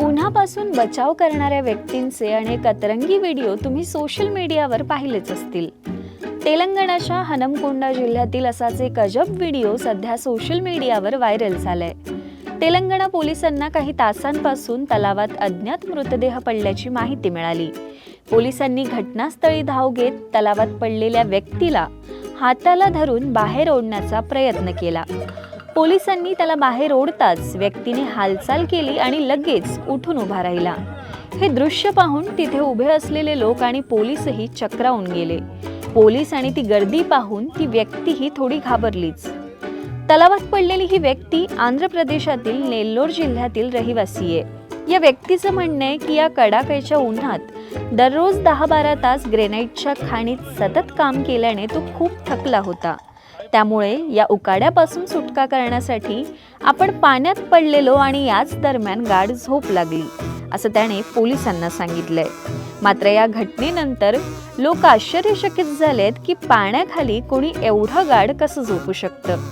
उन्हापासून बचाव करणाऱ्या व्यक्तींचे अनेक अतरंगी व्हिडिओ तुम्ही सोशल मीडियावर पाहिलेच असतील. तेलंगणाच्या हनमकोंडा जिल्ह्यातील असाच एक अजब व्हिडिओ सध्या सोशल मीडियावर व्हायरल झालाय. तेलंगणा पोलिसांना काही तासांपासून तलावात अज्ञात मृतदेह पडल्याची माहिती मिळाली. पोलिसांनी घटनास्थळी धाव घेत तलावात पडलेल्या व्यक्तीला हाताला धरून बाहेर ओढण्याचा प्रयत्न केला. पोलिसांनी त्याला बाहेर ओढताच व्यक्तीने हालचाल केली आणि लगेच उठून उभा राहिला. हे दृश्य पाहून तिथे उभे असलेले लोक आणि पोलीसही चक्रावून गेले. पोलीस आणि ती गर्दी पाहून ती व्यक्तीही थोडी घाबरलीच. तलावात पडलेली ही व्यक्ती आंध्र प्रदेशातील नेल्लोर जिल्ह्यातील रहिवासी आहे. या व्यक्तीचं म्हणणं आहे की या कडाक्याच्या उन्हात दररोज दहा बारा तास ग्रेनाईटच्या खाणीत सतत काम केल्याने तो खूप थकला होता. त्यामुळे या उकाड्यापासून सुटका करण्यासाठी आपण पाण्यात पडलेलो आणि याच दरम्यान गाढ झोप लागली असं त्याने पोलिसांना सांगितलंय. मात्र या घटनेनंतर लोक आश्चर्यचकित झालेत की पाण्याखाली कोणी एवढं गाढ कसं झोपू शकतं?